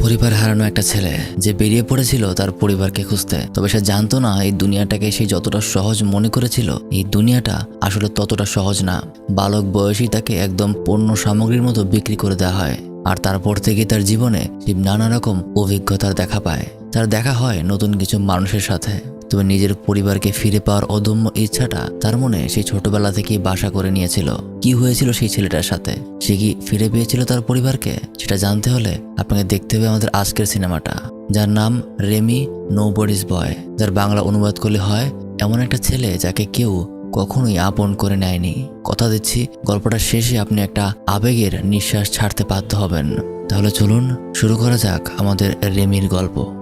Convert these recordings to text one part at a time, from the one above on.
পরিবার হারানো একটা ছেলে যে বেরিয়ে পড়েছিল তার পরিবারকে খুঁজতে। তবে সে জানতো না এই দুনিয়াটাকে সে যতটা সহজ মনে করেছিল, এই দুনিয়াটা আসলে ততটা সহজ না। বালক বয়সী তাকে একদম পণ্য সামগ্রীর মতো বিক্রি করে দেওয়া হয়। আর তারপর থেকে তার জীবনে নানা রকম অভিজ্ঞতার দেখা পায়। তার দেখা হয় নতুন কিছু মানুষের সাথে। তবে নিজের পরিবারকে ফিরে পাওয়ার অদম্য ইচ্ছাটা তার মনে সেই ছোটবেলা থেকেই বাসা করে নিয়েছিল। কি হয়েছিল সেই ছেলেটার সাথে? সে কি ফিরে পেয়েছিল তার পরিবারকে? সেটা জানতে হলে আপনাকে দেখতে হবে আমাদের আজকের সিনেমাটা, যার নাম রেমি নো বডিস বয়, যার বাংলা অনুবাদ করলে হয় এমন একটা ছেলে যাকে কেউ কখনোই আপন করে নেয়নি। কথা দিচ্ছি, গল্পটা শেষে আপনি একটা আবেগের নিঃশ্বাস ছাড়তে বাধ্য হবেন। তাহলে চলুন, শুরু করা যাক আমাদের রেমির গল্প।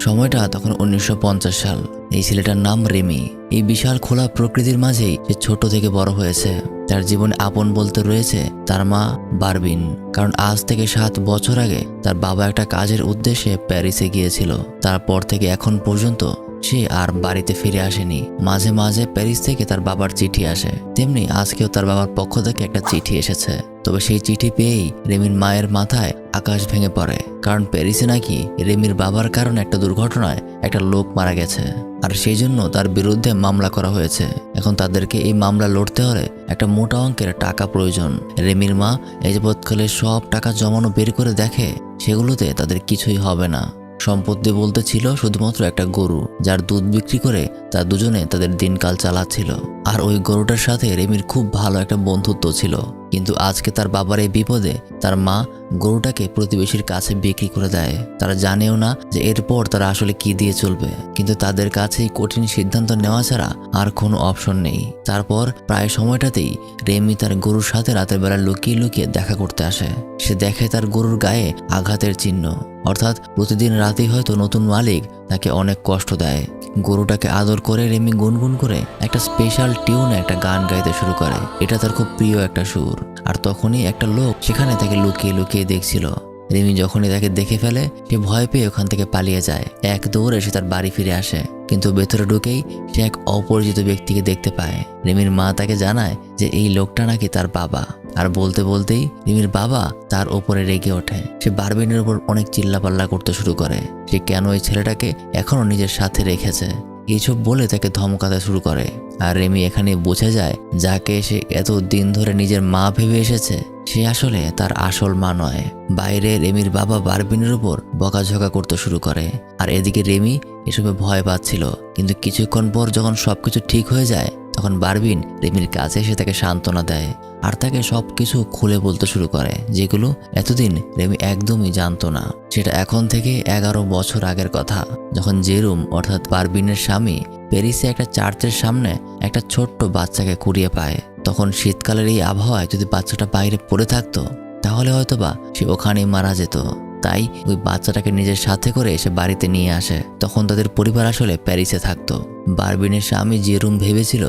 সময়টা তখন উনিশশো পঞ্চাশ সাল। এই ছেলেটার নাম রেমি। এই বিশাল খোলা প্রকৃতির মাঝেই সে ছোট থেকে বড় হয়েছে। তার জীবনে আপন বলতে রয়েছে তার মা বারবিন। কারণ আজ থেকে সাত বছর আগে তার বাবা একটা কাজের উদ্দেশ্যে প্যারিসে গিয়েছিল। তারপর থেকে এখন পর্যন্ত সে আর বাড়িতে ফিরে আসেনি। মাঝে মাঝে প্যারিস থেকে তার বাবার চিঠি আসে। তেমনি আজকেও তার বাবার পক্ষ থেকে একটা চিঠি এসেছে। তবে সেই চিঠি পেয়েই রেমির মায়ের মাথায় আকাশ ভেঙে পড়ে। কারণ প্যারিসে নাকি রেমির বাবার কারণে একটা দুর্ঘটনায় একটা লোক মারা গেছে। আর সেই জন্য তার বিরুদ্ধে মামলা করা হয়েছে। এখন তাদেরকে এই মামলা লড়তে হলে একটা মোটা অঙ্কের টাকা প্রয়োজন। রেমির মা যাবৎকালে সব টাকা জমানো বের করে দেখে সেগুলোতে তাদের কিছুই হবে না। সম্পত্তি বলতে ছিল শুধুমাত্র একটা গরু, যার দুধ বিক্রি করে তার দুজনে তাদের দিনকাল চালাচ্ছিল। আর ওই গরুটার সাথে রেমির খুব ভালো একটা বন্ধুত্ব ছিল। কিন্তু আজকে তার বাবার এই বিপদে তার মা গরুটাকে প্রতিবেশীর কাছে বিক্রি করে দেয়। তারা জানেও না যে এরপর তারা আসলে কি দিয়ে চলবে। কিন্তু তাদের কাছে কঠিন সিদ্ধান্ত নেওয়া ছাড়া আর কোনো অপশন নেই। তারপর প্রায় সময়টাতেই রেমি তার গরুর সাথে রাতের বেলা লুকিয়ে লুকিয়ে দেখা করতে আসে। সে দেখে তার গরুর গায়ে আঘাতের চিহ্ন। অর্থাৎ প্রতিদিন রাতেই হয়তো নতুন মালিক তাকে অনেক কষ্ট দেয়। গরুটাকে আদর করে রেমি গুনগুন করে একটা স্পেশাল টিউনে একটা গান গাইতে শুরু করে। এটা তার খুব প্রিয় একটা সুর। আর তখনই একটা লোক সেখানে তাকে লুকিয়ে লুকিয়ে দেখছিল। রিমি যখনই তাকে দেখে ফেলে, সে ভয় পেয়ে ওখান থেকে পালিয়ে যায়। এক দৌড়ে সে তার বাড়ি ফিরে আসে, কিন্তু ভেতরে ঢুকেই সে এক অপরিচিত ব্যক্তিকে দেখতে পায়। রিমির মা তাকে জানায় যে এই লোকটা নাকি তার বাবা। আর বলতে বলতেই রিমির বাবা তার ওপরে রেগে ওঠে। সে বারবিনের ওপর অনেক চিল্লাপাল্লা করতে শুরু করে। সে কেন ওই ছেলেটাকে এখনও নিজের সাথে রেখেছে? এইসব বলে তাকে ধমকাতে শুরু করে। আর রেমি এখানে বোঝা যায় যাকে সে এত দিন ধরে নিজের মা ভেবে এসেছে। সে আসলে তার আসল মা নয়। বাইরে রেমির বাবা বারবিনের উপর বকাঝকা করতে শুরু করে। আর এদিকে রেমি এসবে ভয় পাচ্ছিল। কিন্তু কিছুক্ষণ পর যখন সবকিছু ঠিক হয়ে যায়, তখন বারবিন রেমির কাছে এসে তাকে সান্ত্বনা দেয়। আর তাকে সব কিছু খুলে বলতে শুরু করে, যেগুলো এতদিন রেমি একদমই জানতো না। সেটা এখন থেকে এগারো বছর আগের কথা। যখন জেরুম, অর্থাৎ বারবিনের স্বামী প্যারিসে একটা চার্চের সামনে একটা ছোট্ট বাচ্চাকে কুড়িয়ে পায়। তখন শীতকালের এই আবহাওয়ায় যদি বাচ্চাটা বাইরে পড়ে থাকতো, তাহলে হয়তোবা সে ওখানেই মারা যেত। তাই ওই বাচ্চাটাকে নিজের সাথে করে এসে বাড়িতে নিয়ে আসে। তখন তাদের পরিবার আসলে প্যারিসে থাকতো। বারবিনের স্বামী যে রুম ভেবেছিল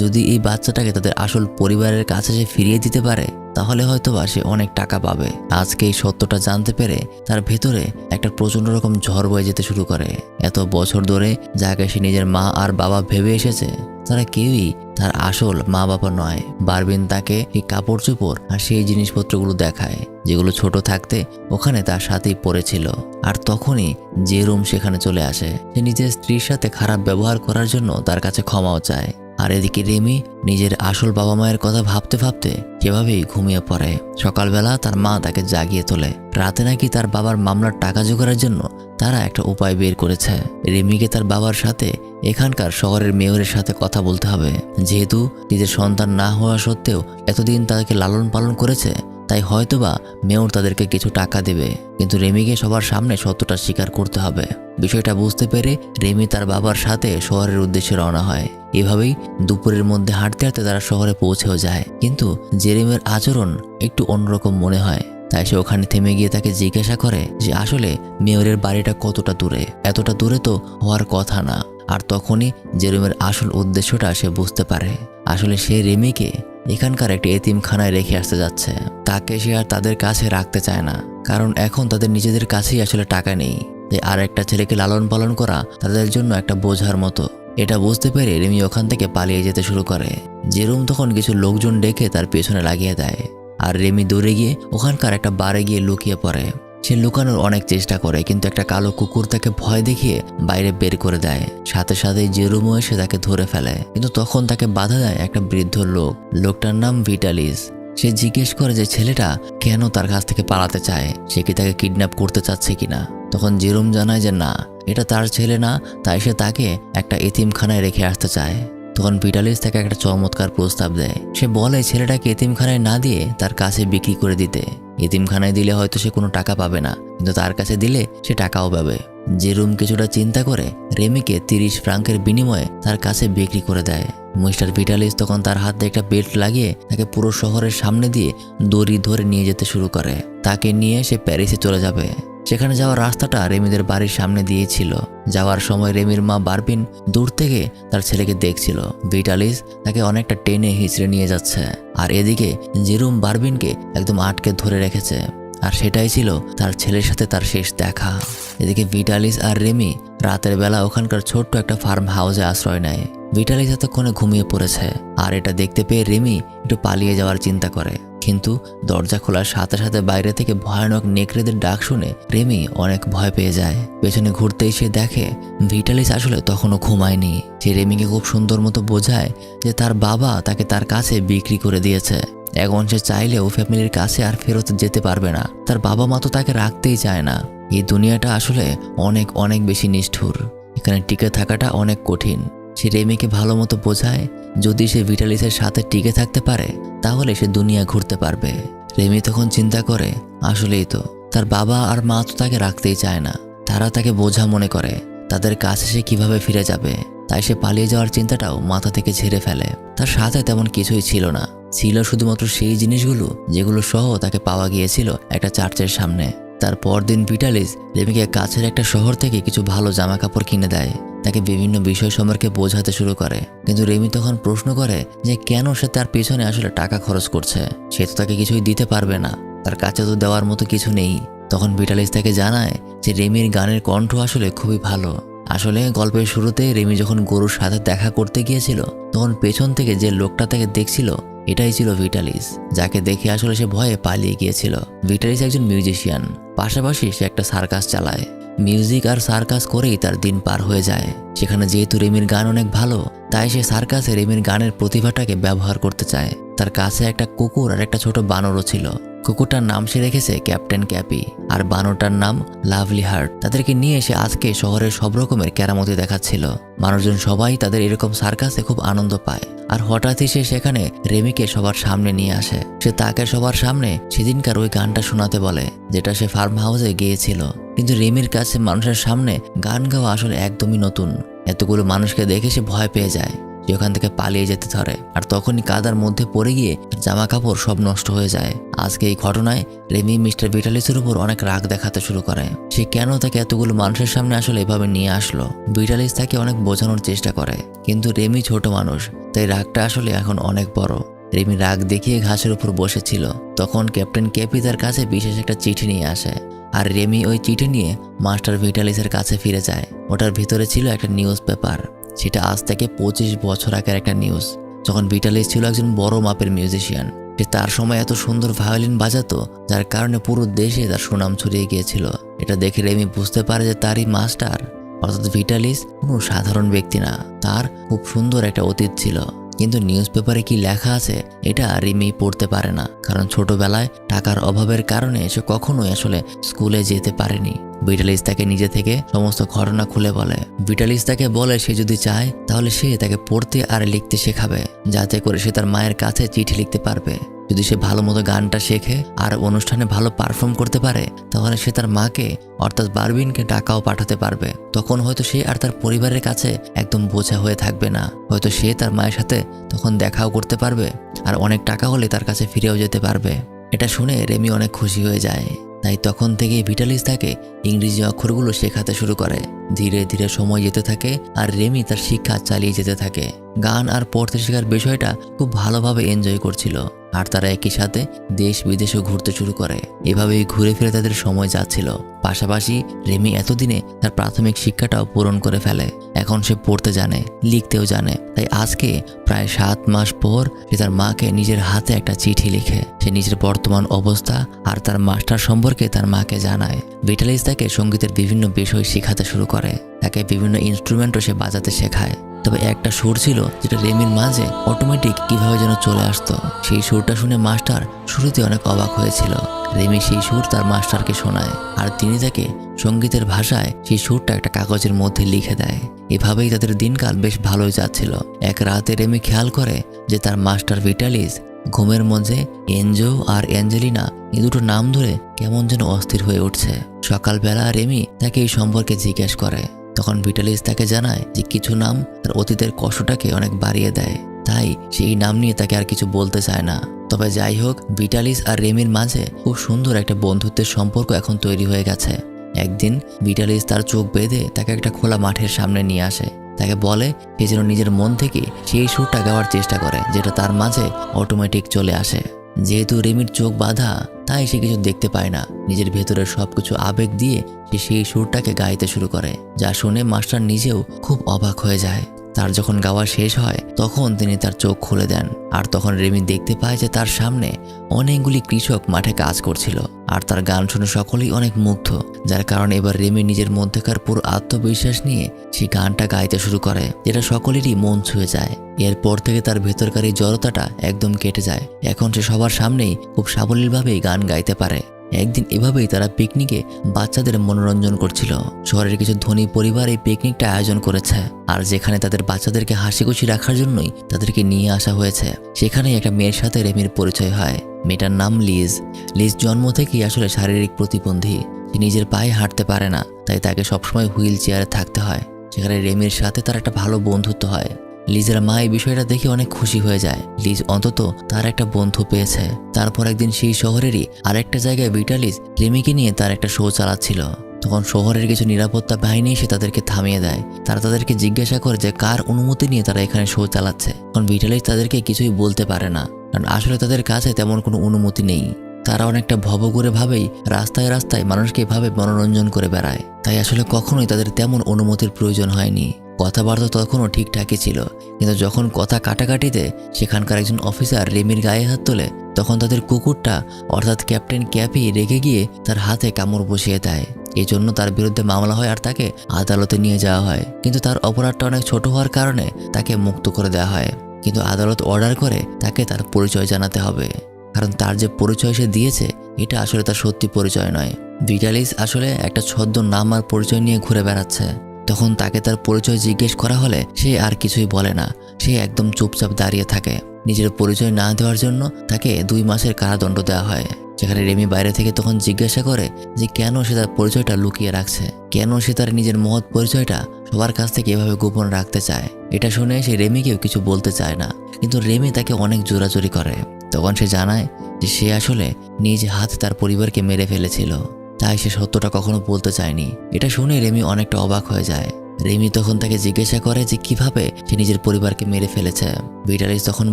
যদি এই বাচ্চাটাকে তাদের আসল পরিবারের কাছে সে ফিরিয়ে দিতে পারে, তাহলে হয়তো বা সে অনেক টাকা পাবে। আজকে এই সত্যটা জানতে পেরে তার ভেতরে একটা প্রচণ্ড রকম ঝড় বয়ে যেতে শুরু করে। এত বছর ধরে যাকে সে নিজের মা আর বাবা ভেবে এসেছে, তারা কেউই তার আসল মা বাবা নয়। বারবিন তাকে এই কাপড় চোপড় আর সেই জিনিসপত্রগুলো দেখায়, যেগুলো ছোট থাকতে ওখানে তার সাথেই পড়েছিল। আর তখনই যে রুম সেখানে চলে আসে। সে নিজের স্ত্রীর সাথে খারাপ ব্যবহার করার জন্য তার কাছে ক্ষমাও চায়। আর এদিকে রেমি নিজের আসল বাবা মায়ের কথা ভাবতে ভাবতে সেভাবেই ঘুমিয়ে পড়ে। সকালবেলা তার মা তাকে জাগিয়ে তোলে। রাতে নাকি তার বাবার মামলার টাকা জোগাড়ের জন্য তারা একটা উপায় বের করেছে। রেমিকে তার বাবার সাথে এখানকার শহরের মেয়রের সাথে কথা বলতে হবে। যেহেতু নিজের সন্তান না হওয়া সত্ত্বেও এতদিন তাকে লালন পালন করেছে তাই হয়তোবা মেয়র তাদেরকে কিছু টাকা দেবে, কিন্তু রেমিকে সবার সামনে সত্যটা স্বীকার করতে হবে। বিষয়টা বুঝতে পেরে রেমি তার বাবার সাথে শহরের উদ্দেশ্যে রওনা হয়। এভাবেই দুপুরের মধ্যে হাঁটতে হাঁটতে তারা শহরে পৌঁছেও যায়। কিন্তু জেরেমের আচরণ একটু অন্যরকম মনে হয়। তাই সে ওখানে থেমে গিয়ে তাকে জিজ্ঞাসা করে যে আসলে মেয়রের বাড়িটা কতটা দূরে? এতটা দূরে তো হওয়ার কথা না। আর তখনই জেরুমের আসল উদ্দেশ্যটা সে বুঝতে পারে। আসলে সে রেমিকে এখানকার একটি এতিমখানায় রেখে আসতে যাচ্ছে। তাকে সে আর তাদের কাছে রাখতে চায় না। কারণ এখন তাদের নিজেদের কাছেই আসলে টাকা নেই। তাই আর একটা ছেলেকে লালন পালন করা তাদের জন্য একটা বোঝার মতো। এটা বুঝতে পেরে রেমি ওখান থেকে পালিয়ে যেতে শুরু করে। জেরুম তখন কিছু লোকজন ডেকে তার পেছনে লাগিয়ে দেয়। আর রেমি দৌড়ে গিয়ে ওখানকার একটা বারে গিয়ে লুকিয়ে পড়ে। সে লুকানোর অনেক চেষ্টা করে, কিন্তু একটা কালো কুকুর তাকে ভয় দেখিয়ে বাইরে বের করে দেয়। সাথে সাথে জেরুমো এসে তাকে ধরে ফেলে। কিন্তু তখন তাকে বাধা দেয় একটা বৃদ্ধ লোক। লোকটার নাম ভিটালিস। সে জিজ্ঞেস করে যে, ছেলেটা কেন তার কাছ থেকে পালাতে চায়? সে কি তাকে কিডন্যাপ করতে চাচ্ছে কিনা? তখন জেরুম জানায় যে, না, এটা তার ছেলে না, তাই সে তাকে একটা এতিমখানায় রেখে আসতে চায়। তখন ভিটালিস তাকে একটা চমৎকার প্রস্তাব দেয়। সে বলে, ছেলেটাকে এতিমখানায় না দিয়ে তার কাছে বিক্রি করে দিতে। এতিমখানায় দিলে হয়তো সে কোনো টাকা পাবে না, কিন্তু তার কাছে দিলে সে টাকাও পাবে। জেরুম কিছুটা চিন্তা করে, রেমিকে তিরিশ ফ্রাঙ্কের বিনিময়ে তার কাছে বিক্রি করে দেয়। মিস্টার ভিটালিস তখন তার হাতে একটা বেল্ট লাগিয়ে তাকে পুরো শহরের সামনে দিয়ে দড়ি ধরে নিয়ে যেতে শুরু করে। তাকে নিয়ে সে প্যারিসে চলে যাবে। সেখানে যাওয়ার রাস্তাটা রেমিদের বাড়ির সামনে দিয়েছিল। যাওয়ার সময় রেমির মা বারবিন দূর থেকে তার ছেলেকে দেখছিল। ভিটালিস তাকে অনেকটা টেনে হিচড়ে নিয়ে যাচ্ছে। আর এদিকে জেরুম বারবিনকে একদম আটকে ধরে রেখেছে। আর সেটাই ছিল তার ছেলের সাথে তার শেষ দেখা। এদিকে ভিটালিস আর রেমি রাতের বেলা ওখানকার ছোট্ট একটা ফার্ম হাউসে আশ্রয় নেয়। ভিটালিস এতক্ষণে ঘুমিয়ে পড়েছে। আর এটা দেখতে পেয়ে রেমি একটু পালিয়ে যাওয়ার চিন্তা করে। কিন্তু দরজা খোলার সাথে সাথে বাইরে থেকে ভয়ানক নেকড়েদের ডাক শুনে রেমি অনেক ভয় পেয়ে যায়। পেছনে ঘুরতেই সে দেখে ভিটালিস আসলে তখনও ঘুমায়নি। সে রেমিকে খুব সুন্দর মতো বোঝায় যে তার বাবা তাকে তার কাছে বিক্রি করে দিয়েছে। এখন সে চাইলেও ফ্যামিলির কাছে আর ফেরত যেতে পারবে না। তার বাবা মা তো তাকে রাখতেই চায় না। এই দুনিয়াটা আসলে অনেক অনেক বেশি নিষ্ঠুর। এখানে টিকে থাকাটা অনেক কঠিন। সে রেমিকে ভালো মতো বোঝায়, যদি সে ভিটালিসের সাথে টিকে থাকতে পারে, তাহলে সে দুনিয়া ঘুরতে পারবে। রেমি তখন চিন্তা করে, আসলেই তো, তার বাবা আর মা তো তাকে রাখতেই চায় না। তারা তাকে বোঝা মনে করে, তাদের কাছে সে কীভাবে ফিরে যাবে। তাই সে পালিয়ে যাওয়ার চিন্তাটাও মাথা থেকে ঝেড়ে ফেলে। তার সাথে তেমন কিছুই ছিল না। ছিল শুধুমাত্র সেই জিনিসগুলো, যেগুলো সহ তাকে পাওয়া গিয়েছিল একটা চার্চের সামনে। তার পরদিন ভিটালিস রেমিকে কাছের একটা শহর থেকে কিছু ভালো জামা কাপড় কিনে দেয়। তাকে বিভিন্ন বিষয় সম্পর্কে বোঝাতে শুরু করে। কিন্তু রেমি তখন প্রশ্ন করে যে কেন সে তার পেছনে আসলে টাকা খরচ করছে? সে তো তাকে কিছুই দিতে পারবে না। তার কাছে তো দেওয়ার মতো কিছু নেই। তখন ভিটালিস তাকে জানায় যে রেমির গানের কণ্ঠ আসলে খুবই ভালো। আসলে গল্পের শুরুতে রেমি যখন গরুর সাথে দেখা করতে গিয়েছিল, তখন পেছন থেকে যে লোকটা তাকে দেখছিল, এটাই ছিল ভিটালিস, যাকে দেখে আসলে সে ভয়ে পালিয়ে গিয়েছিল। ভিটালিস একজন মিউজিশিয়ান। পাশাপাশি সে একটা সার্কাস চালায়। মিউজিক আর সার্কাস করেই তার দিন পার হয়ে যায়। সেখানে যেহেতু রেমির গান অনেক ভালো, তাই সে সার্কাসে রেমির গানের প্রতিভাটাকে ব্যবহার করতে চায়। তার কাছে একটা কুকুর আর একটা ছোট বানরও ছিল। কুকুরটার নাম সে রেখেছে ক্যাপ্টেন ক্যাপি, আর বানরটার নাম লাভলি হার্ট। তাদেরকে নিয়ে এসে আজকে শহরের সব রকমের কেরামতি দেখাচ্ছিল। মানুষজন সবাই তাদের এরকম সার্কাসে খুব আনন্দ পায়। আর হঠাৎই সে সেখানে রেমিকে সবার সামনে নিয়ে আসে। সে তাকে সবার সামনে সেদিনকার ওই গানটা শোনাতে বলে, যেটা সে ফার্ম হাউসে গিয়েছিল। কিন্তু রেমির কাছে মানুষের সামনে গান গাওয়া আসলে একদমই নতুন। এতগুলো মানুষকে দেখে সে ভয় পেয়ে যায়। সে ওখান থেকে পালিয়ে যেতে ধরে। আর তখনই কাদার মধ্যে পড়ে গিয়ে জামা কাপড় সব নষ্ট হয়ে যায়। আজকে এই ঘটনায় রেমি মিস্টার ভিটালিসের উপর অনেক রাগ দেখাতে শুরু করে। সে কেন তাকে এতগুলো মানুষের সামনে আসলে এভাবে নিয়ে আসলো? বিটালিস তাকে অনেক বোঝানোর চেষ্টা করে। কিন্তু রেমি ছোট মানুষ, তাই রাগটা আসলে এখন অনেক বড়। রেমি রাগ দেখিয়ে ঘাসের উপর বসেছিল। তখন ক্যাপ্টেন কেপি তার কাছে বিশেষ একটা চিঠি নিয়ে আসে। আর রেমি ওই চিঠি নিয়ে মাস্টার ভিটালিসের কাছে ফিরে যায়। ওটার ভিতরে ছিল একটা নিউজ পেপার। সেটা আজ থেকে পঁচিশ বছর আগের একটা নিউজ যখন বিটালিস ছিল একজন বড় মাপের মিউজিশিয়ান সে তার সময় এত সুন্দর ভায়োলিন বাজাতো, যার কারণে পুরো দেশে তার সুনাম ছড়িয়ে গিয়েছিল। এটা দেখে রেমি বুঝতে পারে যে তারই মাস্টার অর্থাৎ ভিটালিস কোনো সাধারণ ব্যক্তি না, তার খুব সুন্দর একটা অতীত ছিল। কিন্তু নিউজ পেপারে কি লেখা আছে, এটা রিমি পড়তে পারে না। কারণ ছোটবেলায় টাকার অভাবের কারণে সে কখনোই আসলে স্কুলে যেতে পারেনি। বিটালিস তাকে নিজে থেকে সমস্ত ঘটনা খুলে বলে। বিটালিস তাকে বলে, সে যদি চায়, তাহলে সে তাকে পড়তে আর লিখতে শেখাবে। যাতে করে সে তার মায়ের কাছে চিঠি লিখতে পারবে। যদি সে ভালো মতো গানটা শেখে আর অনুষ্ঠানে ভালো পারফর্ম করতে পারে, তাহলে সে তার মাকে, অর্থাৎ বারবিনকে টাকাও পাঠাতে পারবে। তখন হয়তো সে আর তার পরিবারের কাছে একদম বোঝা হয়ে থাকবে না। হয়তো সে তার মায়ের সাথে তখন দেখাও করতে পারবে আর অনেক টাকা হলে তার কাছে ফিরেও যেতে পারবে। এটা শুনে রেমি অনেক খুশি হয়ে যায়। তাই তখন থেকেই ভিটালিস তাকে ইংরেজি অক্ষরগুলো শেখাতে শুরু করে। ধীরে ধীরে সময় যেতে থাকে আর রেমি তার শিক্ষা চালিয়ে যেতে থাকে। গান আর পড়তে শেখার বিষয়টা খুব ভালোভাবে এনজয় করছিল। আর তারা একই সাথে দেশ বিদেশেও ঘুরতে শুরু করে। এভাবেই ঘুরে ফিরে তাদের সময় যাচ্ছিল। পাশাপাশি রেমি এতদিনে তার প্রাথমিক শিক্ষাটাও পূরণ করে ফেলে। এখন সে পড়তে জানে, লিখতেও জানে। তাই আজকে প্রায় সাত মাস পর সে তার মাকে নিজের হাতে একটা চিঠি লিখে। সে নিজের বর্তমান অবস্থা আর তার মাস্টার সম্পর্কে তার মাকে জানায়। ভিটালিস তাকে সঙ্গীতের বিভিন্ন বিষয় শেখাতে শুরু করে। তাকে বিভিন্ন ইনস্ট্রুমেন্টও সে বাজাতে শেখায়। তবে একটা সুর ছিল যেটা রেমির মাঝে অটোমেটিক কীভাবে যেন চলে আসতো। সেই সুরটা শুনে মাস্টার শুরুতে অনেক অবাক হয়েছিল। রেমি সেই সুর তার মাস্টারকে শোনায় আর তিনি তাকে সঙ্গীতের ভাষায় সেই সুরটা একটা কাগজের মধ্যে লিখে দেয়। এভাবেই তাদের দিনকাল বেশ ভালোই যাচ্ছিল। এক রাতে রেমি খেয়াল করে যে তার মাস্টার ভিটালিস ঘুমের মধ্যে এনজো আর অ্যাঞ্জেলিনা এই দুটো নাম ধরে কেমন যেন অস্থির হয়ে উঠছে। সকালবেলা রেমি তাকে এই সম্পর্কে জিজ্ঞেস করে। তখন ভিটালিস তাকে জানায় যে কিছু নাম তার অতীতের কষ্টটাকে অনেক বাড়িয়ে দেয়। তাই সেই নাম নিয়ে তাকে আর কিছু বলতে চায় না। তবে যাই হোক, ভিটালিস আর রেমির মাঝে খুব সুন্দর একটা বন্ধুত্বের সম্পর্ক এখন তৈরি হয়ে গেছে। একদিন ভিটালিস তার চোখ বেঁধে তাকে একটা খোলা মাঠের সামনে নিয়ে আসে। তাকে বলে, সে যেন নিজের মন থেকে সেই সুরটা গাওয়ার চেষ্টা করে, যেটা তার মাঝে অটোমেটিক চলে আসে। যেহেতু রেমির চোখ বাঁধা, তাই সে কিছু দেখতে পায় না। নিজের ভেতরের সবকিছু আবেগ দিয়ে সে সেই সুরটাকে গাইতে শুরু করে, যা শুনে মাস্টার নিজেও খুব অবাক হয়ে যায়। তার যখন গাওয়া শেষ হয়, তখন তিনি তার চোখ খুলে দেন। আর তখন রেমি দেখতে পায় যে তার সামনে অনেকগুলি কৃষক মাঠে কাজ করছিল। আর তার গান শুনে সকলেই অনেক মুগ্ধ, যার কারণে এবার রেমি নিজের মধ্যেকার পুরো আত্মবিশ্বাস নিয়ে সে গানটা গাইতে শুরু করে, যেটা সকলেরই মন ছুঁয়ে যায়। এরপর থেকে তার ভেতরকার এই জড়তাটা একদম কেটে যায়। এখন সে সবার সামনেই খুব সাবলীলভাবেই গান গাইতে পারে। একদিন এভাবেই তারা পিকনিকে বাচ্চাদের মনোরঞ্জন করছিল। শহরের কিছু ধনী পরিবার এই পিকনিকটা আয়োজন করেছে, আর যেখানে তাদের বাচ্চাদেরকে হাসি খুশি রাখার জন্যই তাদেরকে নিয়ে আসা হয়েছে, সেখানেই একটা মেয়ের সাথে রেমির পরিচয় হয়। মেয়েটার নাম লিজ। লিজ জন্ম থেকেই আসলে শারীরিক প্রতিবন্ধী। নিজের পায়ে হাঁটতে পারে না, তাই তাকে সবসময় হুইল চেয়ারে থাকতে হয়। সেখানে রেমির সাথে তার একটা ভালো বন্ধুত্ব হয়। লিজের মা এই বিষয়টা দেখে অনেক খুশি হয়ে যায়। লিজ অন্তত তার একটা বন্ধু পেয়েছে। তারপর একদিন সেই শহরেরই আরেকটা জায়গায় ভিটালিজ রেমিকে নিয়ে তার একটা শো চালাচ্ছিল। তখন শহরের কিছু নিরাপত্তা বাহিনী এসে তাদেরকে থামিয়ে দেয়। তারা তাদেরকে জিজ্ঞাসা করে যে কার অনুমতি নিয়ে তারা এখানে শো চালাচ্ছে। তখন ভিটালিজ তাদেরকে কিছুই বলতে পারে না। কারণ আসলে তাদের কাছে তেমন কোনো অনুমতি নেই। তারা অনেকটা ভবঘুরে ভাবেই রাস্তায় রাস্তায় মানুষকে এভাবে মনোরঞ্জন করে বেড়ায়। তাই আসলে কখনোই তাদের তেমন অনুমতির প্রয়োজন হয়নি। কথাবার্তা তখনও ঠিকঠাকই ছিল, কিন্তু যখন কথা কাটাকাটিতে সেখানকার একজন অফিসার রেমির গায়ে হাত তোলে, তখন তাদের কুকুরটা, অর্থাৎ ক্যাপ্টেন ক্যাপি, রেগে গিয়ে তার হাতে কামড় বসিয়ে দেয়। এই জন্য তার বিরুদ্ধে মামলা হয় আর তাকে আদালতে নিয়ে যাওয়া হয়। কিন্তু তার অপরাধটা অনেক ছোট হওয়ার কারণে তাকে মুক্ত করে দেওয়া হয়। কিন্তু আদালত অর্ডার করে তাকে তার পরিচয় জানাতে হবে। কারণ তার যে পরিচয় সে দিয়েছে, এটা আসলে তার সত্যি পরিচয় নয়। ভিটালিস আসলে একটা ছদ্ম নাম আর পরিচয় নিয়ে ঘুরে বেড়াচ্ছে। তখন তাকে তার পরিচয় জিজ্ঞেস করা হলে সে আর কিছুই বলে না। সে একদম চুপচাপ দাঁড়িয়ে থাকে। নিজের পরিচয় না দেওয়ার জন্য তাকে দুই মাসের কারাদণ্ড দেওয়া হয়। যেখানে রেমি বাইরে থেকে তখন জিজ্ঞাসা করে যে কেন সে তার পরিচয়টা লুকিয়ে রাখছে? কেন সে তার নিজের মহৎ পরিচয়টা সবার কাছ থেকে এভাবে গোপন রাখতে চায়? এটা শুনে সে রেমিকেও কিছু বলতে চায় না। কিন্তু রেমি তাকে অনেক জোরাজোরি করে। তখন সে জানায় যে সে আসলে নিজ হাত তার পরিবারকে মেরে ফেলেছিল। তাই সে সত্যটা কখনো বলতে চায়নি। এটা শুনে রেমি অনেকটা অবাক হয়ে যায়। রেমি তখন তাকে জিজ্ঞাসা করে যে কীভাবে সে নিজের পরিবারকে মেরে ফেলেছে। ভিটালিস তখন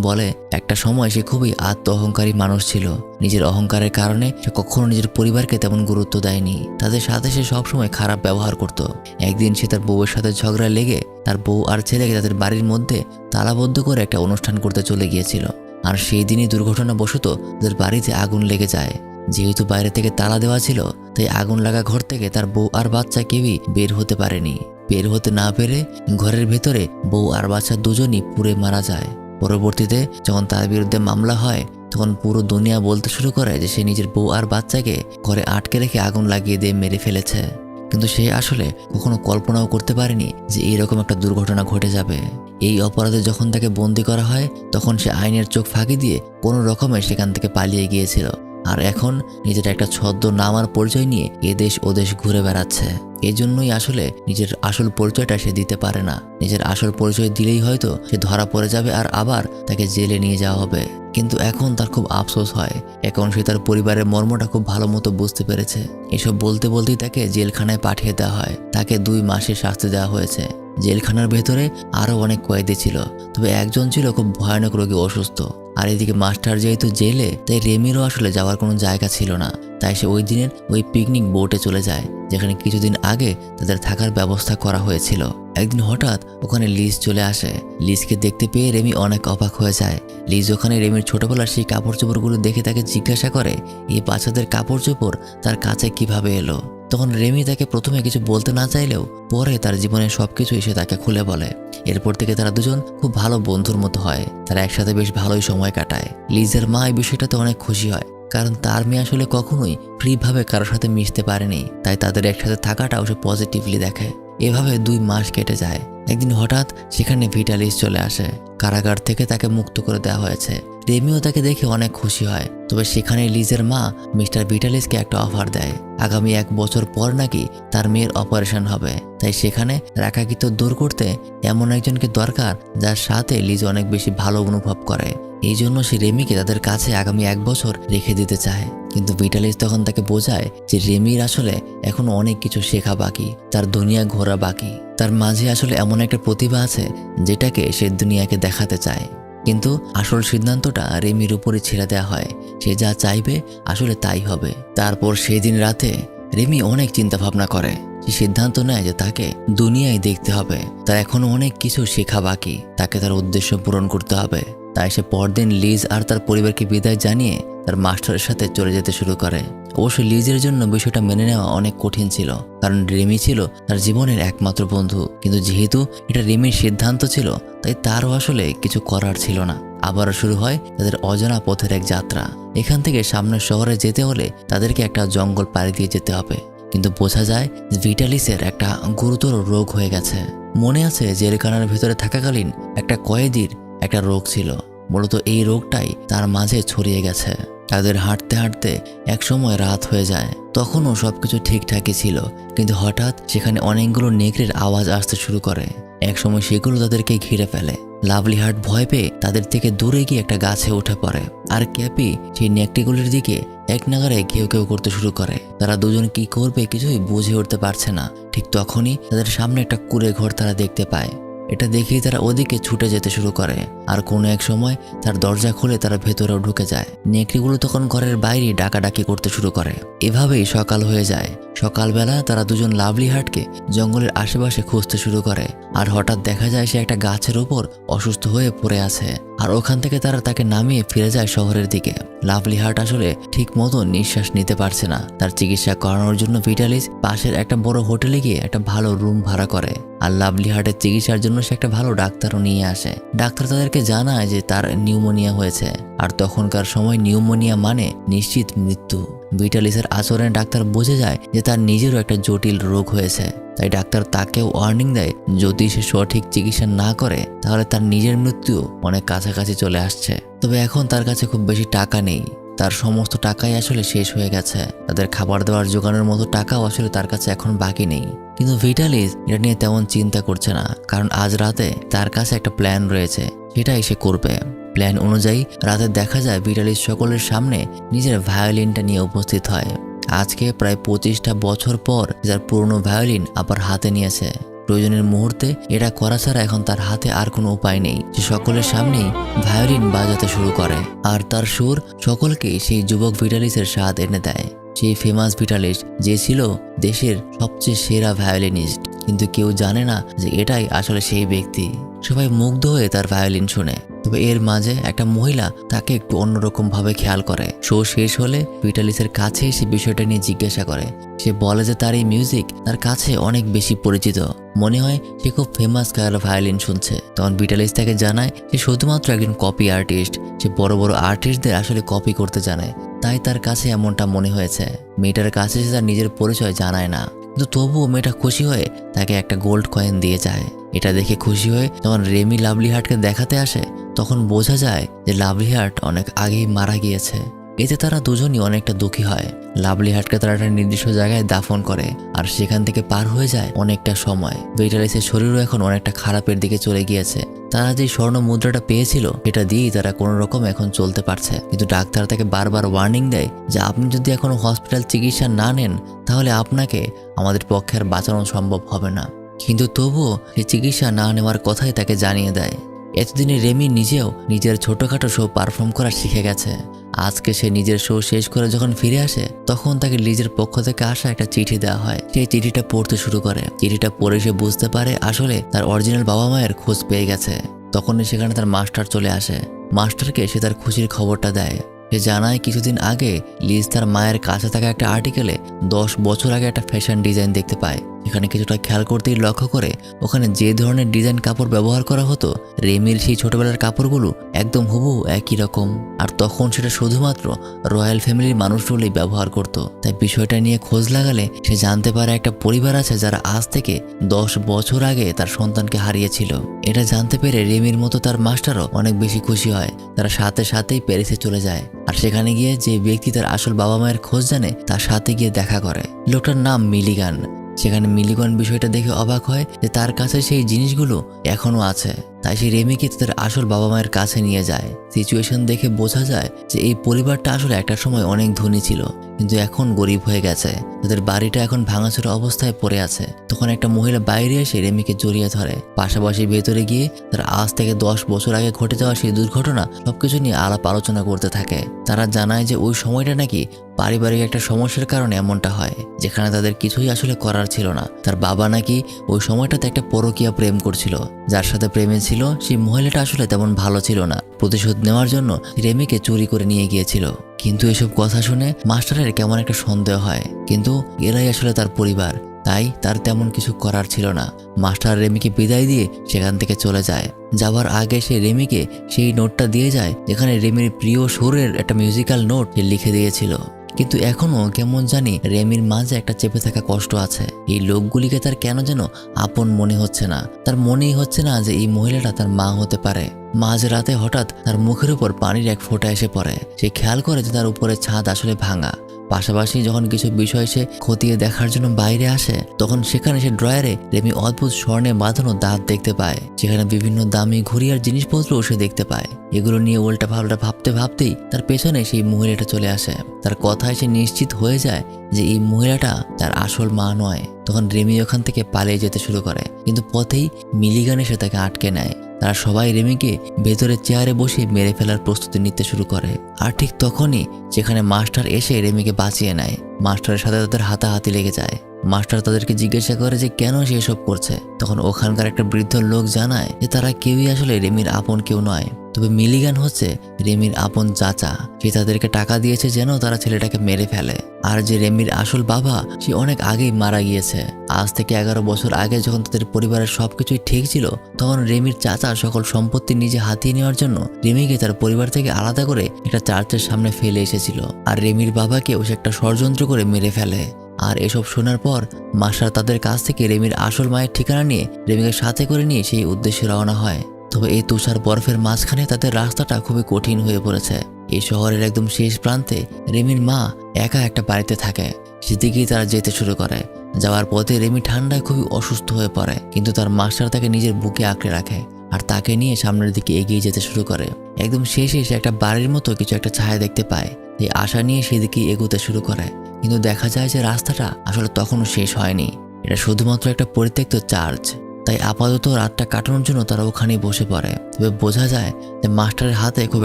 বলে, একটা সময় সে খুবই আত্ম অহংকারী মানুষ ছিল। নিজের অহংকারের কারণে সে কখনো নিজের পরিবারকে তেমন গুরুত্ব দেয়নি। তাদের সাথে সে সবসময় খারাপ ব্যবহার করত। একদিন সে তার বউয়ের সাথে ঝগড়া লেগে তার বউ আর ছেলেকে তাদের বাড়ির মধ্যে তালাবদ্ধ করে একটা অনুষ্ঠান করতে চলে গিয়েছিল। আর সেই দিনই দুর্ঘটনাবশত তাদের বাড়িতে আগুন লেগে যায়। যেহেতু বাইরে থেকে তালা দেওয়া ছিল, তাই আগুন লাগা ঘর থেকে তার বউ আর বাচ্চা কেউই বের হতে পারেনি। বের হতে না পেরে ঘরের ভেতরে বউ আর বাচ্চা দুজনই পুড়ে মারা যায়। পরবর্তীতে যখন তার বিরুদ্ধে মামলা হয়, তখন পুরো দুনিয়া বলতে শুরু করে যে সে নিজের বউ আর বাচ্চাকে ঘরে আটকে রেখে আগুন লাগিয়ে দিয়ে মেরে ফেলেছে। কিন্তু সে আসলে কখনো কল্পনাও করতে পারেনি যে এরকম একটা দুর্ঘটনা ঘটে যাবে। এই অপরাধে যখন তাকে বন্দি করা হয়, তখন সে আইনের চোখ ফাঁকি দিয়ে কোনো রকমে সেখান থেকে পালিয়ে গিয়েছিল। আর এখন নিজের একটা ছদ্ম নামার পরিচয় নিয়ে এদেশ ওদেশ ঘুরে বেড়াচ্ছে। এজন্যই আসলে নিজের আসল পরিচয়টা সে দিতে পারে না। নিজের আসল পরিচয় দিলেই হয়তো সে ধরা পড়ে যাবে আর আবার তাকে জেলে নিয়ে যাওয়া হবে। কিন্তু এখন তার খুব আফসোস হয়। এখন সে তার পরিবারের মর্মটা খুব ভালো মতো বুঝতে পেরেছে। এসব বলতে বলতেই তাকে জেলখানায় পাঠিয়ে দেওয়া হয়। তাকে দুই মাসের শাস্তি দেওয়া হয়েছে। জেলখানার ভেতরে আরও অনেক কয়েদি ছিল। তবে একজন ছিল খুব ভয়ানক রোগী অসুস্থ। আর এদিকে মাস্টার যেহেতু জেলে, তাই রেমিরও আসলে যাওয়ার কোনো জায়গা ছিল না। তাই সে ওই দিনের ওই পিকনিক বোটে চলে যায়, যেখানে কিছুদিন আগে তাদের থাকার ব্যবস্থা করা হয়েছিল। একদিন হঠাৎ ওখানে লিজ চলে আসে। লিজকে দেখতে পেয়ে রেমি অনেক অবাক হয়ে যায়। লিজ ওখানে রেমির ছোটবেলার সেই কাপড় চোপড়গুলো দেখে তাকে জিজ্ঞাসা করে, এই বাচ্চাদের কাপড় চোপড় তার কাছে কীভাবে এলো? তখন রেমি তাকে প্রথমে কিছু বলতে না চাইলেও পরে তার জীবনের সবকিছু এসে তাকে খুলে বলে। এরপর থেকে তারা দুজন খুব ভালো বন্ধুর মতো হয়। তারা একসাথে বেশ ভালোই সময় কাটায়। লিজের মা এই বিষয়টাতে অনেক খুশি হয়, কারণ তার মেয়ে আসলে কখনোই ফ্রিভাবে কারোর সাথে মিশতে পারেনি, তাই তাদের একসাথে থাকাটাও সে পজিটিভলি দেখে। এভাবে দুই মাস কেটে যায়। একদিন হঠাৎ সেখানে ভিটালিস চলে আসে। কারাগার থেকে তাকে মুক্ত করে দেওয়া হয়েছে। রেমিও তাকে দেখে অনেক খুশি হয়। তবে সেখানে লিজের মা মিস্টার বিটালিসকে একটা অফার দেয়। আগামী এক বছর পর নাকি তার মেয়ের অপারেশন হবে। তাই সেখানে একাকিত্ব দূর করতে এমন একজনকে দরকার যার সাথে লিজ অনেক বেশি ভালো অনুভব করে। এই জন্য সে রেমিকে তাদের কাছে আগামী এক বছর রেখে দিতে চায়। কিন্তু ভিটালিস তখন তাকে বোঝায় যে রেমির আসলে এখনও অনেক কিছু শেখা বাকি। তার দুনিয়া ঘোরা বাকি। তার মাঝে আসলে এমন একটা প্রতিভা আছে যেটাকে সে দুনিয়াকে দেখাতে চায়। কিন্তু আসল সিদ্ধান্তটা রেমির উপরে ছেড়ে দেওয়া হয়। সে যা চাইবে আসলে তাই হবে। তারপর সেই দিন রাতে রেমি অনেক চিন্তা ভাবনা করে। সিদ্ধান্ত নেয় যে তাকে দুনিয়ায় দেখতে হবে, তার এখনও অনেক কিছু শেখা বাকি। তাকে তার উদ্দেশ্য পূরণ করতে হবে। তাই সে পরদিন লিজ আর তার পরিবারকে বিদায় জানিয়ে তার মাস্টারের সাথে চলে যেতে শুরু করে। অবশ্য লিজের জন্য বিষয়টা মেনে নেওয়া অনেক কঠিন ছিল, কারণ রেমি ছিল তার জীবনের একমাত্র বন্ধু। কিন্তু যেহেতু এটা রেমির সিদ্ধান্ত ছিল, তাই তারও আসলে কিছু করার ছিল না। আবারও শুরু হয় তাদের অজানা পথের এক যাত্রা। এখান থেকে সামনের শহরে যেতে হলে তাদেরকে একটা জঙ্গল পাড়ি দিয়ে যেতে হবে। কিন্তু বোঝা যায় ভিটালিসের একটা গুরুতর রোগ হয়ে গেছে। মনে আছে জেলখানার ভিতরে থাকাকালীন একটা কয়েদির একটা রোগ ছিল। মূলত এই রোগটাই তার মাঝে ছড়িয়ে গেছে। তাদের হাঁটতে হাঁটতে একসময় রাত হয়ে যায়। তখনও সবকিছু ঠিকঠাকই ছিল। কিন্তু হঠাৎ সেখানে অনেকগুলো নেকড়ের আওয়াজ আসতে শুরু করে। একসময় সেগুলো তাদেরকে ঘিরে ফেলে। লাভলি হার্ট ভয় পেয়ে তাদের থেকে দূরে গিয়ে একটা গাছে উঠে পড়ে। আর ক্যাপি সেই নেকটিগুলির দিকে এক নাগারে কেউ কেউ করতে শুরু করে। তারা দুজন কি করবে কিছুই বুঝে উঠতে পারছে না। ঠিক তখনই তাদের সামনে একটা কুড়ে ঘর তারা দেখতে পায়। এটা দেখেই তারা ওদিকে ছুটে যেতে শুরু করে। আর কোনো এক সময় তার দরজা খুলে তারা ভেতরেও ঢুকে যায়। নেকড়িগুলো তখন ঘরের বাইরে ডাকাডাকি করতে শুরু করে। এভাবেই সকাল হয়ে যায়। সকালবেলা তারা দুজন লাভলি হাটকে জঙ্গলের আশেপাশে খুঁজতে শুরু করে। আর হঠাৎ দেখা যায় সে একটা গাছের ওপর অসুস্থ হয়ে পড়ে আছে। আর ওখান থেকে তারা তাকে নামিয়ে ফিরে যায় শহরের দিকে। লাভলি হার্ট আসলে ঠিক মতো নিঃশ্বাস নিতে পারছে না। তার চিকিৎসা করানোর জন্য ভিটালিস পাশের একটা বড় হোটেলে গিয়ে একটা ভালো রুম ভাড়া করে। আর লাভলি হার্টের চিকিৎসার জন্য সে একটা ভালো ডাক্তারও নিয়ে আসে। ডাক্তার তাদেরকে জানায় যে তার নিউমোনিয়া হয়েছে, আর তখনকার সময় নিউমোনিয়া মানে নিশ্চিত মৃত্যু। ভিটালিসের আচরণে ডাক্তার বুঝে যায় যে তার নিজেরও একটা জটিল রোগ হয়েছে। তাই ডাক্তার তাকেও ওয়ার্নিং দেয়, যদি সে সঠিক চিকিৎসা না করে, তাহলে তার নিজের মৃত্যু অনেক কাছাকাছি চলে আসছে। তবে এখন তার কাছে খুব বেশি টাকা নেই। তার সমস্ত টাকাই আসলে শেষ হয়ে গেছে। তাদের খাবার দেওয়ার জোগানোর মতো টাকাও আসলে তার কাছে এখন বাকি নেই। কিন্তু ভিটালিস এটা নিয়ে তেমন চিন্তা করছে না, কারণ আজ রাতে তার কাছে একটা প্ল্যান রয়েছে। সেটাই সে করবে। প্ল্যান অনুযায়ী রাতে দেখা যায় ভিটালিস সকলের সামনে নিজের ভায়োলিনটা নিয়ে উপস্থিত হয়। আজকে প্রায় পঁচিশটা বছর পর যার পুরনো ভায়োলিন আবার হাতে নিয়েছে। প্রয়োজনের মুহূর্তে এটা করা ছাড়া এখন তার হাতে আর কোনো উপায় নেই। সে সকলের সামনেই ভায়োলিন বাজাতে শুরু করে। আর তার সুর সকলকে সেই যুবক ভিটালিসের স্বাদ এনে দেয়। সেই ফেমাস ভিটালিস্ট যে ছিল দেশের সবচেয়ে সেরা ভায়োলিনিস্ট কিন্তু কেউ জানে না যে এটাই আসলে সেই ব্যক্তি। সবাই মুগ্ধ হয়ে তার ভায়োলিন শুনে। তবে এর মাঝে একটা মহিলা তাকে একটু অন্যরকম ভাবে খেয়াল করে। শো শেষ হলে ভিটালিসের কাছে এসে বিষয়টা নিয়ে জিজ্ঞাসা করে। সে বলে যে তার এই মিউজিক তার কাছে অনেক বেশি পরিচিত। মনে হয় সে খুব ফেমাস কারও ভায়োলিন শুনছে। তখন বিটালিস তাকে জানায়, সে শুধুমাত্র একজন কপি আর্টিস্ট সে বড় বড় আর্টিস্টদের আসলে কপি করতে জানে। তাই তার কাছে এমনটা মনে হয়েছে। মেয়েটার কাছে সে তার নিজের পরিচয় জানায় না। কিন্তু তবুও মেয়েটা খুশি হয়ে তাকে একটা গোল্ড কয়েন দিয়ে যায়। এটা দেখে খুশি হয়ে যখন রেমি লাভলি হার্টকে দেখাতে আসে, তখন বোঝা যায় যে লাভলি হার্ট অনেক আগেই মারা গিয়েছে। এতে তারা দুজনই অনেকটা দুঃখী হয়। লাভলি হাটকে তারা একটা নির্দিষ্ট জায়গায় দাফন করে, আর সেখান থেকে পার হয়ে যায় অনেকটা সময়। বেটালিসের শরীরও এখন অনেকটা খারাপের দিকে চলে গিয়েছে। তারা যে স্বর্ণ মুদ্রাটা পেয়েছিল এটা দিয়েই তারা কোনো রকম এখন চলতে পারছে। কিন্তু ডাক্তার তাকে বারবার ওয়ার্নিং দেয় যে, আপনি যদি এখনও হসপিটাল চিকিৎসা না নেন, তাহলে আপনাকে আমাদের পক্ষে আর বাঁচানো সম্ভব হবে না। কিন্তু তবুও সে চিকিৎসা না নেওয়ার কথাই তাকে জানিয়ে দেয়। এতদিনে রেমি নিজেও নিজের ছোটোখাটো শো পারফর্ম করা শিখে গেছে। আজকে সে নিজের শো শেষ করে যখন ফিরে আসে, তখন তাকে লিজের পক্ষ থেকে আসা একটা চিঠি দেওয়া হয়। সেই চিঠিটা পড়তে শুরু করে। চিঠিটা পড়ে সে বুঝতে পারে আসলে তার অরিজিনাল বাবা মায়ের খোঁজ পেয়ে গেছে। তখনই সেখানে তার মাস্টার চলে আসে। মাস্টারকে সে তার খুশির খবরটা দেয়। সে জানায় কিছুদিন আগে লিজ তার মায়ের কাছে থাকা একটা আর্টিকেলে দশ বছর আগে একটা ফ্যাশন ডিজাইন দেখতে পায়। এখানে কিছুটা খেয়াল করতেই লক্ষ্য করে ওখানে যে ধরনের ডিজাইন কাপড় ব্যবহার করা হতো, রেমির সেই ছোটবেলার কাপড়গুলো একদম হুবহু একই রকম। আর তখন সেটা শুধুমাত্র রয়্যাল ফ্যামিলির মানুষগুলোই ব্যবহার করত। তাই বিষয়টা নিয়ে খোঁজ লাগালে সে জানতে পারে একটা পরিবার আছে যারা আজ থেকে দশ বছর আগে তার সন্তানকে হারিয়েছিল। এটা জানতে পেরে রেমির মতো তার মাস্টারও অনেক বেশি খুশি হয়। তারা সাথে সাথেই প্যারিসে চলে যায়। আর সেখানে গিয়ে যে ব্যক্তি তার আসল বাবা মায়ের খোঁজ জানে, তার সাথে গিয়ে দেখা করে। লোকটার নাম মিলিগান। সেখানে মিলিগন বিষয়টা দেখে অবাক হয় যে তার কাছে সেই জিনিসগুলো এখনও আছে। তাই সে রেমিকে তাদের আসল বাবা মায়ের কাছে নিয়ে যায়। সিচুয়েশন দেখে বোঝা যায় যে এই পরিবারটা আসলে একটা সময় অনেক ধনী ছিল, কিন্তু এখন গরিব হয়ে গেছে। তাদের বাড়িটা এখন ভাঙাচোরা অবস্থায় পড়ে আছে। তখন একটা মহিলা বাইরে এসে রেমিকে জড়িয়ে ধরে। পাশাপাশি ভেতরে গিয়ে তারা আজ থেকে দশ বছর আগে ঘটে যাওয়া সেই দুর্ঘটনা সবকিছু নিয়ে আলাপ আলোচনা করতে থাকে। তারা জানায় যে ওই সময়টা নাকি পারিবারিক একটা সমস্যার কারণে এমনটা হয়, যেখানে তাদের কিছুই আসলে করার ছিল না। তার বাবা নাকি ওই সময়টাতে একটা পরকীয়া প্রেম করছিল, যার সাথে প্রেমে ছিল সেই মহিলাটা আসলে তেমন ভালো ছিল না। প্রতিশোধ নেওয়ার জন্য রেমিকে চুরি করে নিয়ে গিয়েছিল। কিন্তু এসব কথা শুনে মাস্টারের কেমন একটা সন্দেহ হয়। কিন্তু এরাই আসলে তার পরিবার, তাই তার তেমন কিছু করার ছিল না। মাস্টার রেমিকে বিদায় দিয়ে সেখান থেকে চলে যায়। যাওয়ার আগে সে রেমিকে সেই নোটটা দিয়ে যায়, যেখানে রেমির প্রিয় সুরের একটা মিউজিক্যাল নোট লিখে দিয়েছিল। কিন্তু এখনও কেমন জানি রেমির মাঝে একটা চেপে থাকা কষ্ট আছে। এই লোকগুলিকে তার কেন যেন আপন মনে হচ্ছে না? তার মনেই হচ্ছে না যে এই মহিলাটা তার মা হতে পারে। মাঝ রাতে হঠাৎ তার মুখের উপর পানির এক ফোঁটা এসে পড়ে। সে খেয়াল করে যে তার উপরে ছাদ আসলে ভাঙা। পাশাপাশি যখন কিছু বিষয় সে খতিয়ে দেখার জন্য বাইরে আসে, তখন সেখানে সে ড্রয়ারে রেমি অদ্ভুত স্বর্ণে বাঁধানো দাঁত দেখতে পায়। সেখানে বিভিন্ন দামি ঘুরিয়ার জিনিসপত্রও সে দেখতে পায়। এগুলো নিয়ে উল্টা পাল্টা ভাবতে ভাবতেই তার পেছনে সেই মহিলাটা চলে আসে। তার কথায় সে নিশ্চিত হয়ে যায় যে এই মহিলাটা তার আসল মা নয়। তখন রেমি ওখান থেকে পালিয়ে যেতে শুরু করে, কিন্তু পথেই মিলিগান এসে তাকে আটকে নেয়। তারা সবাই রেমিকে ভেতরের চেয়ারে বসে মেরে ফেলার প্রস্তুতি নিতে শুরু করে। আর ঠিক তখনই যেখানে মাস্টার এসে রেমিকে বাঁচিয়ে নেয়। মাস্টারের সাথে তাদের হাতাহাতি লেগে যায়। মাস্টার তাদেরকে জিজ্ঞাসা করে যে কেন সে এসব করছে। তখন ওখানকার একটা বৃদ্ধ লোক জানায় যে তারা কেউই আসলে রেমির আপন কেউ নয়। তবে মিলিগান হচ্ছে রেমির আপন চাচা। সে তাদেরকে টাকা দিয়েছে যেন তারা ছেলেটাকে মেরে ফেলে। আর যে রেমির আসল বাবা, সে অনেক আগেই মারা গিয়েছে। আজ থেকে এগারো বছর আগে যখন তাদের পরিবারের সবকিছুই ঠিক ছিল, তখন রেমির চাচা সকল সম্পত্তি নিজে হাতিয়ে নেওয়ার জন্য রেমিকে তার পরিবার থেকে আলাদা করে একটা চার্চের সামনে ফেলে এসেছিল। আর রেমির বাবাকেও সে একটা ষড়যন্ত্র করে মেরে ফেলে। আর এসব শোনার পর, মাস্টার তাদের কাছ থেকে রেমির আসল মায়ের ঠিকানা নিয়ে রেমিকে সাথে করে নিয়ে সেই উদ্দেশ্যে রওনা হয়। তবে এই তুষার বরফের মাঝখানে তাদের রাস্তাটা খুবই কঠিন হয়ে পড়েছে। এই শহরের একদম শেষ প্রান্তে রেমির মা একা একটা বাড়িতে থাকে। সেদিকেই তারা যেতে শুরু করে। যাওয়ার পথে রেমি ঠান্ডায় খুবই অসুস্থ হয়ে পড়ে, কিন্তু তার মাস্টার তাকে নিজের বুকে আঁকড়ে রাখে আর তাকে নিয়ে সামনের দিকে এগিয়ে যেতে শুরু করে। একদম শেষে সে একটা বাড়ির মতো কিছু একটা ছায়া দেখতে পায়। এই আশা নিয়ে সেদিকে এগোতে শুরু করে। কিন্তু দেখা যায় যে রাস্তাটা আসলে তখনও শেষ হয়নি। এটা শুধুমাত্র একটা পরিত্যক্ত চার্চ। তাই আপাতত রাতটা কাটানোর জন্য তারা ওখানেই বসে পড়ে। তবে বোঝা যায় যে মাস্টারের হাতে খুব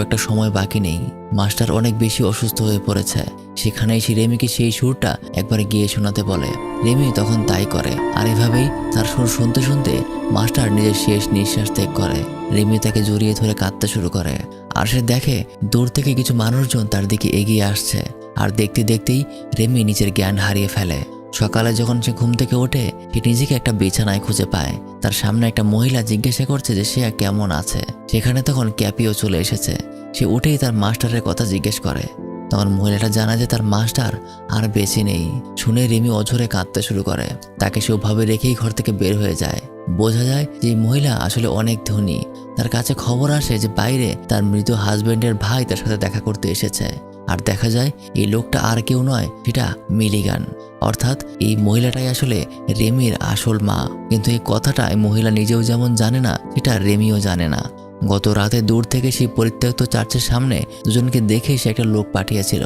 একটা সময় বাকি নেই। মাস্টার অনেক বেশি অসুস্থ হয়ে পড়েছে। সেখানে এসে রেমিকে সেই সুরটা একবার গিয়ে শোনাতে বলে। রেমি তখন তাই করে। আর এভাবেই তার সুর শুনতে শুনতে মাস্টার নিজের শেষ নিঃশ্বাস ত্যাগ করে। রেমি তাকে জড়িয়ে ধরে কাঁদতে শুরু করে। আর সে দেখে দূর থেকে কিছু মানুষজন তার দিকে এগিয়ে আসছে। আর দেখতে দেখতেই রেমি নিজের জ্ঞান হারিয়ে ফেলে। সকালে যখন সে ঘুম থেকে ওঠে, সে নিজেকে একটা বিছানায় খুঁজে পায়। তার সামনে একটা মহিলা জিজ্ঞাসা করছে যে সে কেমন আছে। সেখানে তখন ক্যাপিও চলে এসেছে। সে উঠেই তার মাস্টারের কথা জিজ্ঞেস করে। তখন মহিলাটা জানা যে তার মাস্টার আর বেঁচে নেই। শুনে রিমি অঝরে কাঁদতে শুরু করে। তাকে সে ওভাবে রেখেই ঘর থেকে বের হয়ে যায়। বোঝা যায় যে মহিলা আসলে অনেক ধনী। তার কাছে খবর আসে যে বাইরে তার মৃত হাজবেন্ডের ভাই তার সাথে দেখা করতে এসেছে। আর দেখা যায় এই লোকটা আর কেউ নয়, সেটা মিলিগান। অর্থাৎ এই মহিলাটাই আসলে রেমির আসল মা। কিন্তু এই কথাটা মহিলা নিজেও যেমন জানে না, সেটা রেমিও জানে না। গত রাতে দূর থেকে সেই পরিত্যক্ত চার্চের সামনে দুজনকে দেখে সে একটা লোক পাঠিয়েছিল।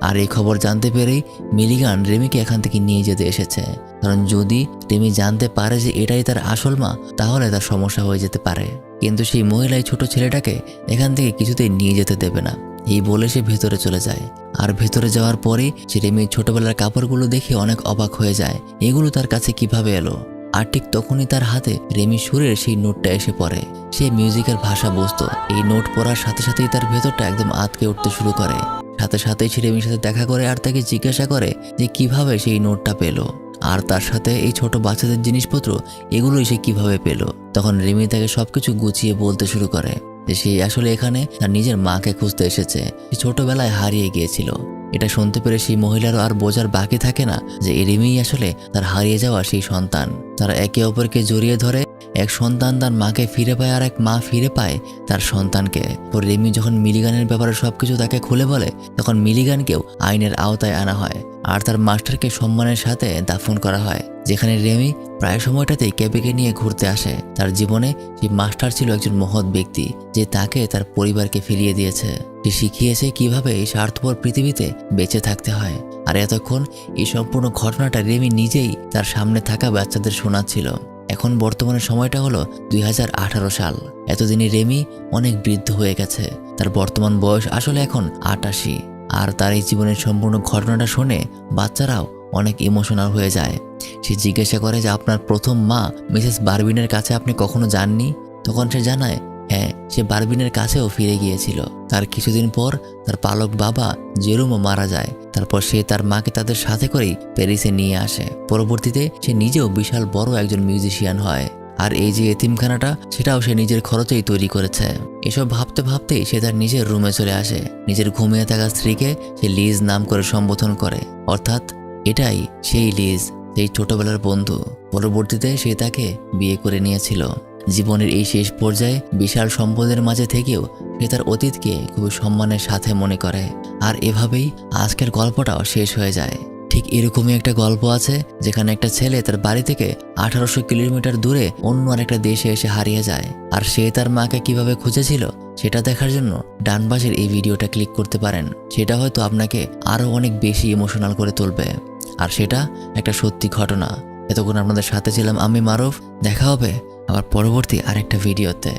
আর এই খবর জানতে পেরেই মিলিগান রেমিকে এখান থেকে নিয়ে যেতে এসেছে। কারণ যদি রেমি জানতে পারে যে এটাই তার আসল মা, তাহলে তার সমস্যা হয়ে যেতে পারে। কিন্তু সেই মহিলাই ছোট ছেলেটাকে এখান থেকে কিছুতেই নিয়ে যেতে দেবে না। এই বলে সে ভেতরে চলে যায়। আর ভেতরে যাওয়ার পরে সে রেমির ছোটবেলার কাপড়গুলো দেখে অনেক অবাক হয়ে যায়। এগুলো তার কাছে কীভাবে এলো? আর ঠিক তখনই তার হাতে রেমি সুরের সেই নোটটা এসে পড়ে। সে মিউজিকের ভাষা বুঝতো। এই নোট পড়ার সাথে সাথেই তার ভেতরটা একদম আতকে উঠতে শুরু করে। সাথে সাথেই সে রেমির সাথে দেখা করে আর তাকে জিজ্ঞাসা করে যে কীভাবে সেই নোটটা পেল। আর তার সাথে এই ছোট বাচ্চাদের জিনিসপত্র, এগুলোই সে কীভাবে পেল। তখন রেমি তাকে সবকিছু গুছিয়ে বলতে শুরু করে। সে আসলে এখানে তার নিজের মাকে খুঁজতে এসেছে। সে ছোটবেলায় হারিয়ে গিয়েছিল। এটা শুনতে পেরে সেই মহিলারও আর বোঝার বাকি থাকে না যে এরিমেই রিমিই আসলে তার হারিয়ে যাওয়া সেই সন্তান। তারা একে অপরকে জড়িয়ে ধরে এক সন্তান তার মাকে ফিরে পায় আর এক মা ফিরে পায় তার সন্তানকে। পর রেমি যখন মিলিগানের ব্যাপারে সবকিছু তাকে খুলে বলে, তখন মিলিগানকেও আইনের আওতায় আনা হয় আর তার মাস্টারকে সম্মানের সাথে দাফন করা হয়, যেখানে রেমি প্রায় সময়টাতেই কেবেকে নিয়ে ঘুরতে আসে। তার জীবনে সেই মাস্টার ছিল একজন মহৎ ব্যক্তি, যে তাকে তার পরিবারকে ফিরিয়ে দিয়েছে। সে শিখিয়েছে কীভাবে এই স্বার্থপর পৃথিবীতে বেঁচে থাকতে হয়। আর এতক্ষণ এই সম্পূর্ণ ঘটনাটা রেমি নিজেই তার সামনে থাকা বাচ্চাদের শোনাচ্ছিল। এখন বর্তমানে সময়টা হলো দুই হাজার আঠারো সাল। এতদিনে রেমি অনেক বৃদ্ধ হয়ে গেছে। তার বর্তমান বয়স আসলে এখন আটাশি। আর তার এই জীবনের সম্পূর্ণ ঘটনাটা শুনে বাচ্চারাও অনেক ইমোশনাল হয়ে যায়। সে জিজ্ঞাসা করে যে, আপনার প্রথম মা মিসেস বারবিনের কাছে আপনি কখনো যাননি? তখন সে জানায় হ্যাঁ সে বারবিনের কাছেও ফিরে গিয়েছিল। তার কিছুদিন পর তার পালক বাবা জেরুমও মারা যায়। তারপর সে তার মাকে তাদের সাথে করেই প্যারিসে নিয়ে আসে। পরবর্তীতে সে নিজেও বিশাল বড় একজন মিউজিশিয়ান হয়। আর এই যে এতিমখানাটা, সেটাও সে নিজের খরচেই তৈরি করেছে। এসব ভাবতে ভাবতেই সে তার নিজের রুমে চলে আসে। নিজের ঘুমিয়ে থাকা স্ত্রীকে সে লিজ নাম করে সম্বোধন করে। অর্থাৎ এটাই সেই লিজ, সেই ছোটবেলার বন্ধু। পরবর্তীতে সে তাকে বিয়ে করে নিয়েছিল। জীবনের এই শেষ পর্যায়ে বিশাল সম্পদের মাঝে থেকেও সে তার অতীতকে খুবই সম্মানের সাথে মনে করে। আর এভাবেই আজকের গল্পটাও শেষ হয়ে যায়। ঠিক এরকমই একটা গল্প আছে, যেখানে একটা ছেলে তার বাড়ি থেকে আঠারোশো কিলোমিটার দূরে অন্য আরেকটা দেশে এসে হারিয়ে যায়। আর সে তার মাকে কীভাবে খুঁজেছিল, সেটা দেখার জন্য ডান পাশের এই ভিডিওটা ক্লিক করতে পারেন। সেটা হয়তো আপনাকে আরও অনেক বেশি ইমোশনাল করে তুলবে। আর সেটা একটা সত্যি ঘটনা। এতক্ষণ আপনাদের সাথে ছিলাম আমি মারুফ, দেখা হবে আবার পরবর্তী আরেকটা ভিডিওতে।